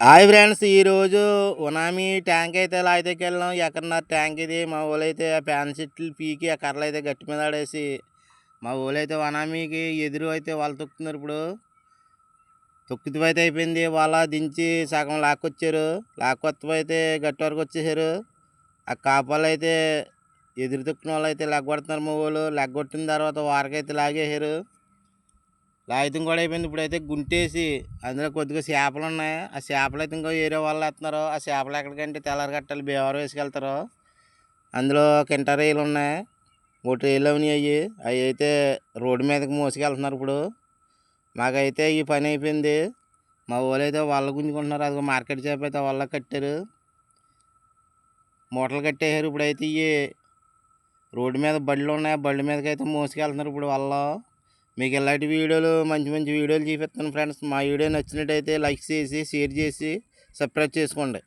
Hi friends ఈరోజు ఉనామి tank అయితే లాగితేకి వెళ్ళాం ఎక్కడన్నారు ట్యాంక్ ఇది. మా ఊళ్ళైతే ఆ ప్యాన్ చెట్లు పీకి ఆ కర్రలు అయితే గట్టి మీద ఆడేసి మా ఊళ్ళైతే అయితే ఎదురు అయితే వాళ్ళు తొక్కుతున్నారు ఇప్పుడు. తొక్కుతూ అయితే అయిపోయింది. వాళ్ళ దించి సగం లాక్కొచ్చారు. లాక్కొత్త అయితే గట్టి వరకు వచ్చేసారు. ఆ కాపాలు అయితే ఎదురు తొక్కిన వాళ్ళు అయితే లెగ్గొడుతున్నారు మా వాళ్ళు లెగ్గొట్టిన తర్వాత వారకైతే లాగేసారు. లాగితం కూడా అయిపోయింది. ఇప్పుడైతే గుంటేసి అందులో కొద్దిగా చేపలు ఉన్నాయి. ఆ చేపలు అయితే ఇంకో ఏరే వాళ్ళు వేస్తున్నారు. ఆ చేపలు ఎక్కడికంటే తెల్లారి కట్టాలి. బేవరం వేసుకెళ్తారు. అందులో కింట ఉన్నాయి. ఒకటి రైలు అవి అవి అయితే రోడ్డు మీదకి మోసుకెళ్తున్నారు ఇప్పుడు. మాకైతే ఈ పని అయిపోయింది. మా వాళ్ళు అయితే వాళ్ళ గుంజుకుంటున్నారు. అది మార్కెట్ చేప అయితే వాళ్ళ కట్టారు. మూటలు కట్టేశారు. ఇప్పుడైతే ఇవి రోడ్డు మీద బళ్ళు ఉన్నాయి. బళ్ళు మీదకి అయితే మోసుకెళ్తున్నారు ఇప్పుడు వాళ్ళు. మీకు ఇలాంటి వీడియోలు మంచి మంచి వీడియోలు చూపిస్తాను ఫ్రెండ్స్ మా వీడియో నచ్చినట్టయితే లైక్ చేసి షేర్ చేసి సబ్స్క్రైబ్ చేసుకోండి.